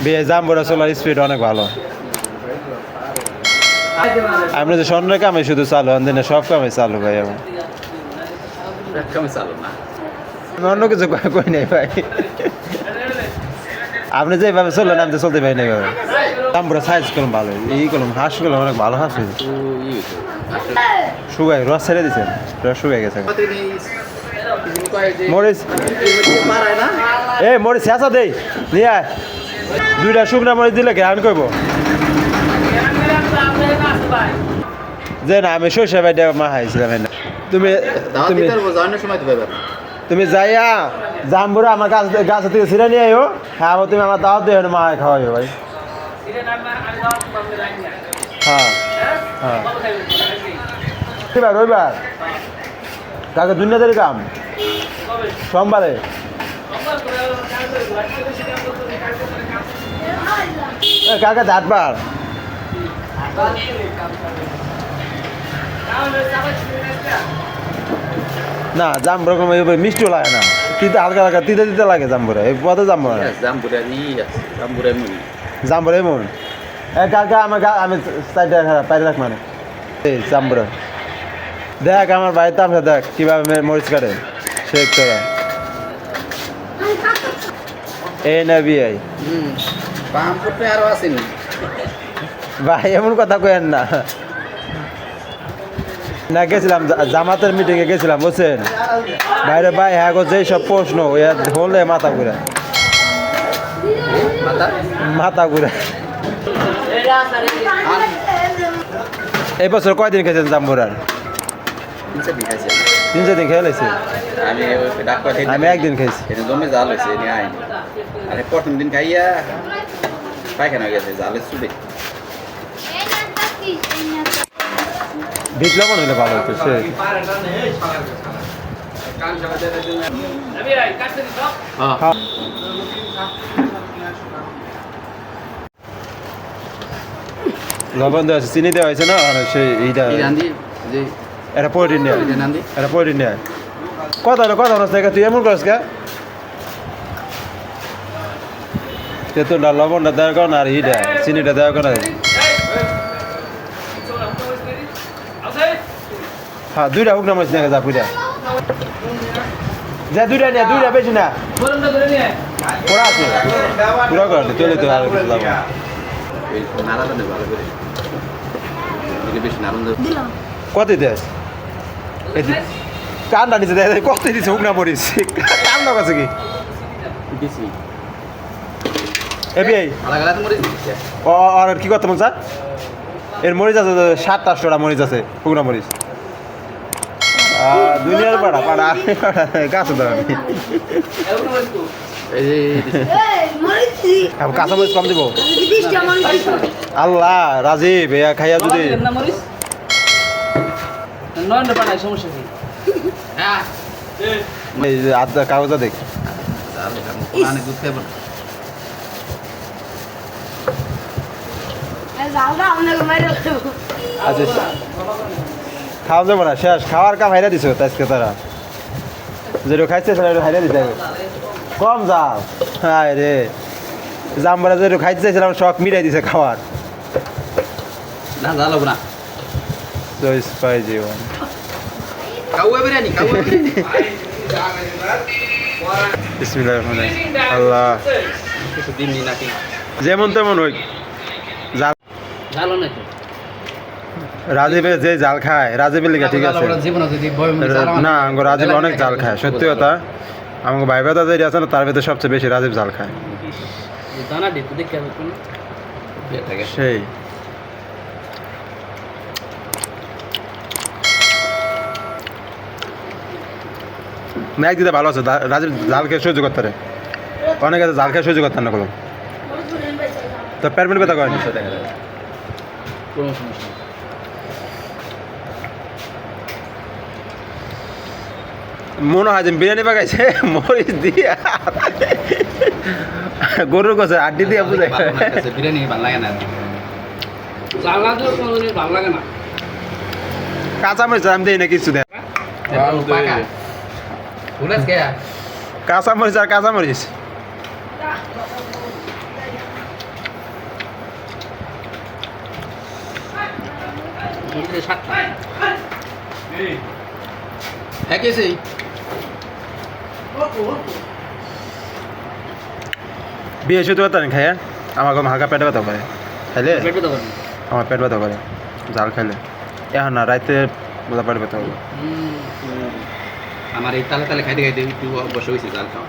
বিয়ে জাম্বুরা স্পিড অনেক ভালো। আমরা যে স্বর্ণের কামে শুধু চালু দিনে সব কামে চালু ভাই আমার। চালু না। অন্য কিছু কই- কই নাই ভাই। আপনি যেভাবে চললেন আমি তো চলতে পারি না এভাবে জাম্বুরা সাইজ করলাম ভালো এই করলাম হাঁস করলাম অনেক ভালো হাঁস হয়েছে ই শুকাই রস ছেড়ে দিচ্ছেন রস শুকাই গেছে। মরিচ। এ মরিচ চেঁচা দেই নিয়ে আয়। দুইটা শুকনা মরিচ দিলে কে আমি কইব? যে না আমি সরষে বাইটা মা খাইছিলাম এনে। তুমি তুমি তুমি যাইয়া জাম্বুরা আমার গাছ গাছ থেকে ছিঁড়ে নিয়ে আইও। হ্যাঁ তুমি আমার দাওয়াত দিয়ে মা খাওয়াইও ভাই। হ্যাঁ হ্যাঁ। রবিবার রবিবার। কাকে দুনিয়াদের কাম। সোমবারে। কাকে চাটবার না জাম্বুরা কোনো এভাবে মিষ্টিও লাগে না। তিতে হালকা হালকা তিতে তিতে লাগে জাম্বুরা এই পথে জাম্বুরা মুনি জাম্বুরা এমন এ কাকা আমার গা আমি সাইডে পাইরে রাখ মানে। এই জাম্বুরা দেখ আমার বাড়িতে আমরা দেখ কীভাবে মে- মরিচ কাটে। শেখ তোরা এ না বিআই আরও আসেনি। ভাই এমন কথা কেন না। না গেছিলাম জামাতের মিটিংয়ে গেছিলাম বুঝছেন? বাইরে ভাই হ্যাঁ গো যেই সব প্রশ্ন হলে মাথা ঘুরে। মাথা? ঘুরে। এই বছর কয়দিন খেয়েছেন জাম্বুরার? তিন চার দিন খেয়ে আমি একদিন এটা জমে জাল হয়েছে আরে প্রথম দিন খাইয়া পায়খানা হয়ে গেছে জালের সুদে বিট লবণ হলে ভালো হতো সে লবণ দেওয়া চিনি দেওয়া হয়েছে না? আর সেই এইটা এটা পোলট্রি নেয়। এটা পোলট্রি নেয়। কথা কথা তুই এমন করিস কে? তেঁতুলটা লবণটা দেওয়ার কারণে আর এইটা চিনিটা দেওয়ার কারণে। হ্যাঁ দুইটা হুক নামাজ দেখা যা পুরা যা, দুইটা নিয়ে দুইটা বেশি না। পুরা আছে। পুরা করে তুলে তো আর না। কত দেয় কান্না নিচে দেয়, কত দিচ্ছে হুক না মরিস কান্না কাছে কি? বেশি এবি এই আলাদা আলাদা মরে দিচ্ছে ও আর কি করতে স্যার এর মরিচ আছে সাত আটশোটা মরিচ আছে হুকনা মরিচ। দুনিয়ার পাড়া পাড়া গাছে এখন কাঁচা মরিচ কম দিব? আল্লাহ রাজীব এয়া খাইয়া যদি সমস্যা হ্যাঁ। এই যে আদা কাগজা দেখ জাল কোরআনে দুধ খাইব না আচ্ছা খাওয়া যাব না শেষ। খাওয়ার কাম হাইরা দিছো আজকে তারা। যেটা খাইছে সেটা হাইরা দিতে হবে। কম যাও। হায় রে। জাম্বারা যেটা খাইতে চাইছিলাম শখ মিটাই দিছে খাওয়ার। না জাল হব না। চয়েস পাই জীবন। কাউয়া বিরিয়ানি কাউয়া বিরিয়ানি। বিসমিল্লাহ রহমান আল্লাহ। কিছু দিন নাকি। যেমন তেমন জাল ভালো রাজীবে যে জাল খায় রাজীবের লিখা ঠিক আছে। জীবনে যদি ভয় না রাজীব অনেক জাল খায় সত্যি কথা। আমাকে ভাই বেদা যেটা আছে না তার ভিতরে সবচেয়ে বেশি রাজীব জাল খায়। দানা দিত দেখে আমি কোন। সেই। ম্যাক দিতে ভালো আছে রাজীব জাল খেয়ে সহ্য করতে পারে। অনেক আছে জাল খেয়ে সহ্য করতে না কোনো। তো প্যারমেন্ট দেখা যাবে। কোনো সমস্যা নেই। মনে হয় যে বিরিয়ানি পাকাইছে মরিচ দিয়ে। গরুর কাছে আড্ডি দিয়ে বুঝাই বিরিয়ানি ভালো লাগে না ভালো লাগে না কাঁচা মরিচ আমি দিই না কিছু দেয়। কাঁচা মরিচ আর কাঁচা মরিচ মন্দিরে সাতটা। হ্যাঁ কেছে বিয়ে শুধু পারতেন খাইয়া আমার কম হালকা পেটে ব্যথা করে। খাইলে? আমার পেট ব্যথা করে। জাল খাইলে। এখন না রাইতে পেট ব্যথা হবে। আমার এই তালে তালে খাইতে খাইতে একটু বসে হয়েছে জাল খাওয়া।